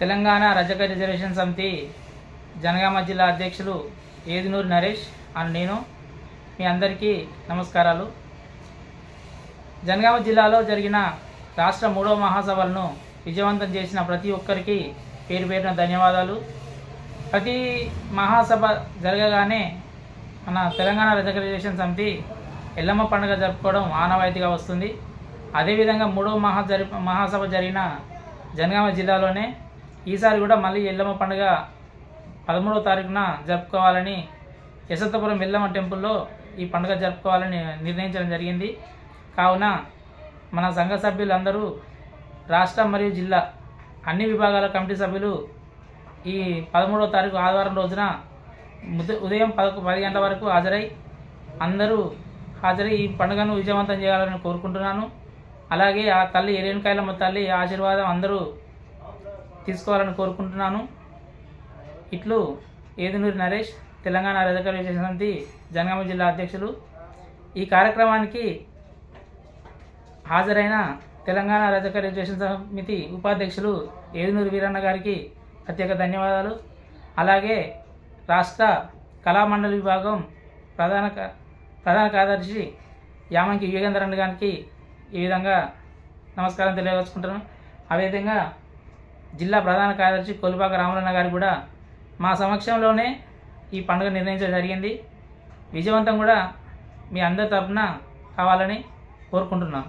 తెలంగాణ రజక రిజర్వేషన్ సమితి జనగామ జిల్లా అధ్యక్షులు ఏదినూరు నరేష్ అని నేను మీ అందరికీ నమస్కారాలు. జనగామ జిల్లాలో జరిగిన రాష్ట్ర మూడవ మహాసభలను విజయవంతం చేసిన ప్రతి ఒక్కరికి పేరు పేరున ధన్యవాదాలు. ప్రతి మహాసభ జరగగానే మన తెలంగాణ రజక రిజర్వేషన్ సమితి ఎల్లమ్మ పండుగ జరుపుకోవడం ఆనవాయితీగా వస్తుంది. అదేవిధంగా మూడవ మహా జరి మహాసభ జరిగిన జనగామ జిల్లాలోనే ఈసారి కూడా మళ్ళీ ఎల్లమ్మ పండుగ పదమూడవ తారీఖున జరుపుకోవాలని యశంతపురం ఎల్లమ్మ టెంపుల్లో ఈ పండుగ జరుపుకోవాలని నిర్ణయించడం జరిగింది. కావున మన సంఘ సభ్యులందరూ రాష్ట్రం మరియు జిల్లా అన్ని విభాగాల కమిటీ సభ్యులు ఈ పదమూడవ తారీఖు ఆదివారం రోజున ఉదయం పదకొ పది గంటల వరకు హాజరై అందరూ హాజరై ఈ పండుగను విజయవంతం చేయాలని కోరుకుంటున్నాను. అలాగే ఆ తల్లి ఎరేణుకాయలమ్మ తల్లి ఆశీర్వాదం అందరూ తీసుకోవాలని కోరుకుంటున్నాను. ఇట్లు ఏదునూరి నరేష్ తెలంగాణ రజక రిజర్వేషన్ సమితి జనగామ జిల్లా అధ్యక్షులు. ఈ కార్యక్రమానికి హాజరైన తెలంగాణ రజక ఎడ్యుకేషన్ సమితి ఉపాధ్యక్షులు ఏదునూరి వీరన్న గారికి ప్రత్యేక ధన్యవాదాలు. అలాగే రాష్ట్ర కళామండలి విభాగం ప్రధాన ప్రధాన కార్యదర్శి యామంకి యుగేంద్రన్ గారికి ఈ విధంగా నమస్కారం తెలియవచ్చుకుంటున్నాను అదేవిధంగా జిల్లా ప్రధాన కార్యదర్శి కొలిపాక రామలన్న గారు కూడా మా సమక్షంలోనే ఈ పండుగ నిర్ణయించడం జరిగింది. విజయవంతం కూడా మీ అందరి తరఫున కావాలని కోరుకుంటున్నాం.